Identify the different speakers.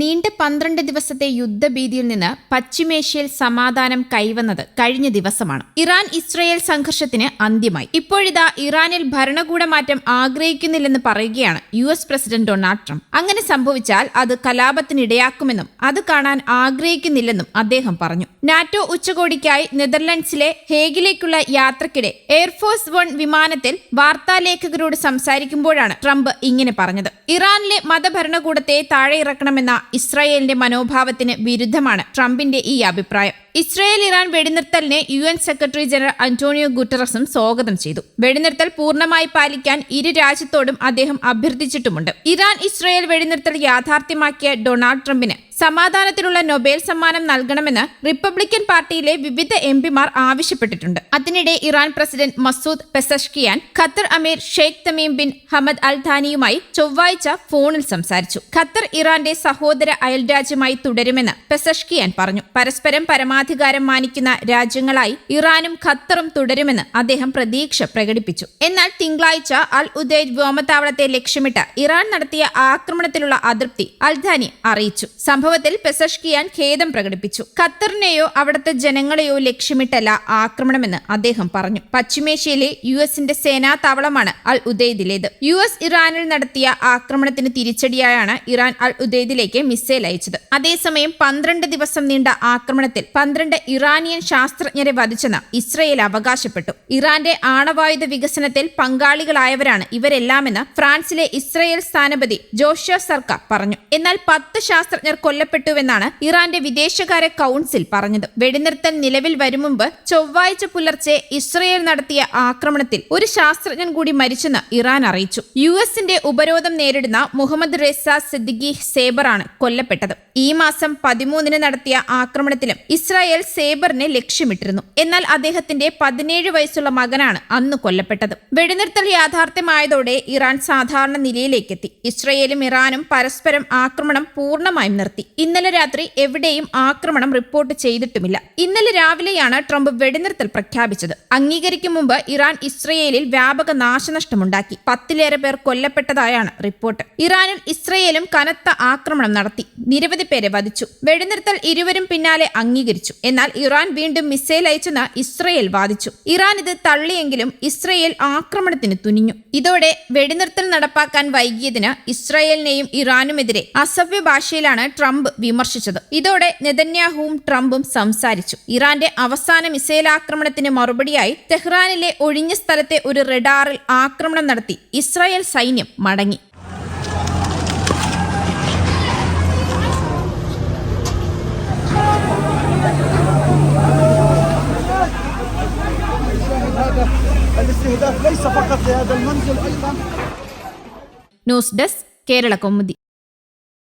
Speaker 1: നീണ്ട പന്ത്രണ്ട് ദിവസത്തെ യുദ്ധഭീതിയിൽ നിന്ന് പശ്ചിമേഷ്യയിൽ സമാധാനം കൈവന്നത് കഴിഞ്ഞ ദിവസമാണ്. ഇറാൻ ഇസ്രയേൽ സംഘർഷത്തിന് അന്ത്യമായി. ഇപ്പോഴിതാ ഇറാനിൽ ഭരണകൂടമാറ്റം ആഗ്രഹിക്കുന്നില്ലെന്ന് പറയുകയാണ് U S president Donald Trump. അങ്ങനെ സംഭവിച്ചാൽ അത് കലാപത്തിനിടയാക്കുമെന്നും അത് കാണാൻ ആഗ്രഹിക്കുന്നില്ലെന്നും അദ്ദേഹം പറഞ്ഞു. നാറ്റോ ഉച്ചകോടിക്കായി നെതർലൻഡ്സിലെ ഹേഗിലേക്കുള്ള യാത്രക്കിടെ എയർഫോഴ്സ് വൺ വിമാനത്തിൽ വാർത്താലേഖകരോട് സംസാരിക്കുമ്പോഴാണ് ട്രംപ് ഇങ്ങനെ പറഞ്ഞത്. ഇറാനിലെ മതഭരണകൂടത്തെ താഴെ ഇറക്കണമെന്ന ഇസ്രായേലിന്റെ മനോഭാവത്തിന് വിരുദ്ധമാണ് ട്രംപിന്റെ ഈ അഭിപ്രായം. Israel Iran വെടിനിർത്തലിനെ U N secretary general Antonio ഗുട്ടറസും സ്വാഗതം ചെയ്തു. വെടിനിർത്തൽ പൂർണമായി പാലിക്കാൻ ഇരു രാജ്യത്തോടും അദ്ദേഹം അഭ്യർത്ഥിച്ചിട്ടുമുണ്ട്. ഇറാൻ ഇസ്രായേൽ വെടിനിർത്തൽ യാഥാർത്ഥ്യമാക്കിയ ഡൊണാൾഡ് ട്രംപിന് സമാധാനത്തിനുള്ള നൊബേൽ സമ്മാനം നൽകണമെന്ന് റിപ്പബ്ലിക്കൻ പാർട്ടിയിലെ വിവിധ എം പിമാർ ആവശ്യപ്പെട്ടിട്ടുണ്ട്. അതിനിടെ Iran president Masoud Pezeshkian Qatar അമീർ Sheikh Tamim bin Hamad al ധാനിയുമായി ചൊവ്വാഴ്ച ഫോണിൽ സംസാരിച്ചു. ഖത്തർ ഇറാന്റെ സഹോദര അയൽരാജ്യമായി തുടരുമെന്ന് പെസഷ്കിയാൻ പറഞ്ഞു. പരസ്പരം പരമാധികാരം മാനിക്കുന്ന രാജ്യങ്ങളായി ഇറാനും ഖത്തറും തുടരുമെന്ന് അദ്ദേഹം പ്രതീക്ഷ പ്രകടിപ്പിച്ചു. എന്നാൽ തിങ്കളാഴ്ച അൽ ഉദൈദ് വ്യോമത്താവളത്തെ ലക്ഷ്യമിട്ട് ഇറാൻ നടത്തിയ ആക്രമണത്തിലുള്ള അതൃപ്തി അൽധാനി അറിയിച്ചു. സംഭവത്തിൽ പെസഷ്കിയാൻ ഖേദം പ്രകടിപ്പിച്ചു. ഖത്തറിനെയോ അവിടുത്തെ ജനങ്ങളെയോ ലക്ഷ്യമിട്ടല്ല ആക്രമണമെന്ന് അദ്ദേഹം പറഞ്ഞു. പശ്ചിമേഷ്യയിലെ യു എസിന്റെ സേനാ താവളമാണ് അൽ ഉദൈദിലേത്. യു എസ് ഇറാനിൽ നടത്തിയ ആക്രമണത്തിന് തിരിച്ചടിയായാണ് ഇറാൻ അൽ ഉദൈദിലേക്ക് മിസൈൽ അയച്ചത്. അതേസമയം പന്ത്രണ്ട് ദിവസം നീണ്ട ആക്രമണത്തിൽ പന്ത്രണ്ട് ഇറാനിയൻ ശാസ്ത്രജ്ഞരെ വധിച്ചെന്ന് ഇസ്രയേൽ അവകാശപ്പെട്ടു. ഇറാന്റെ ആണവായുധ വികസനത്തിൽ പങ്കാളികളായവരാണ് ഇവരെല്ലാമെന്ന് ഫ്രാൻസിലെ ഇസ്രയേൽ സ്ഥാനപതി ജോഷ്യ സർക്ക പറഞ്ഞു. എന്നാൽ പത്ത് ശാസ്ത്രജ്ഞർ കൊല്ലപ്പെട്ടുവെന്നാണ് ഇറാന്റെ വിദേശകാര്യ കൗൺസിൽ പറഞ്ഞത്. വെടിനിർത്തൽ നിലവിൽ വരും മുമ്പ് ചൊവ്വാഴ്ച പുലർച്ചെ ഇസ്രയേൽ നടത്തിയ ആക്രമണത്തിൽ ഒരു ശാസ്ത്രജ്ഞൻ കൂടി മരിച്ചെന്ന് ഇറാൻ അറിയിച്ചു. യു എസിന്റെ ഉപരോധം നേരിടുന്ന മുഹമ്മദ് റെസ സിദ്ദിഖി സേബറാണ് കൊല്ലപ്പെട്ടത്. ഈ മാസം പതിമൂന്നിന് നടത്തിയ ആക്രമണത്തിലും ഇസ്രായേൽ സേബറിനെ ലക്ഷ്യമിട്ടിരുന്നു. എന്നാൽ അദ്ദേഹത്തിന്റെ പതിനേഴ് വയസ്സുള്ള മകനാണ് അന്ന് കൊല്ലപ്പെട്ടത്. വെടിനിർത്തൽ യാഥാർത്ഥ്യമായതോടെ ഇറാൻ സാധാരണ നിലയിലേക്കെത്തി. ഇസ്രയേലും ഇറാനും പരസ്പരം ആക്രമണം പൂർണമായും നിർത്തി. ഇന്നലെ രാത്രി എവിടെയും ആക്രമണം റിപ്പോർട്ട് ചെയ്തിട്ടുമില്ല. ഇന്നലെ രാവിലെയാണ് ട്രംപ് വെടിനിർത്തൽ പ്രഖ്യാപിച്ചത്. അംഗീകരിക്കും മുമ്പ് ഇറാൻ ഇസ്രയേലിൽ വ്യാപക നാശനഷ്ടമുണ്ടാക്കി. പത്തിലേറെ പേർ കൊല്ലപ്പെട്ടതായാണ് റിപ്പോർട്ട്. ഇറാനും ഇസ്രയേലും കനത്ത ആക്രമണം നടത്തി. നിരവധി പേരെ വധിച്ചു. വെടിനിർത്തൽ ഇരുവരും പിന്നാലെ അംഗീകരിച്ചു. എന്നാൽ ഇറാൻ വീണ്ടും മിസൈൽ അയച്ചെന്ന് ഇസ്രയേൽ വാദിച്ചു. ഇറാൻ ഇത് തള്ളിയെങ്കിലും ഇസ്രയേൽ ആക്രമണത്തിന് തുനിഞ്ഞു. ഇതോടെ വെടിനിർത്തൽ നടപ്പാക്കാൻ വൈകിയതിന് ഇസ്രയേലിനെയും ഇറാനുമെതിരെ അസഭ്യ ഭാഷയിലാണ് ട്രംപ് വിമർശിച്ചത്. ഇതോടെ നെതന്യാഹുവും ട്രംപും സംസാരിച്ചു. ഇറാന്റെ അവസാന മിസൈൽ ആക്രമണത്തിന് മറുപടിയായി തെഹ്റാനിലെ ഒഴിഞ്ഞ സ്ഥലത്തെ ഒരു റെഡാറിൽ ആക്രമണം നടത്തി ഇസ്രായേൽ സൈന്യം മടങ്ങി.
Speaker 2: ليس فقط لهذا المنزل ايضا
Speaker 1: ന്യൂസ് ഡെസ്ക് കേരള കൗമുദി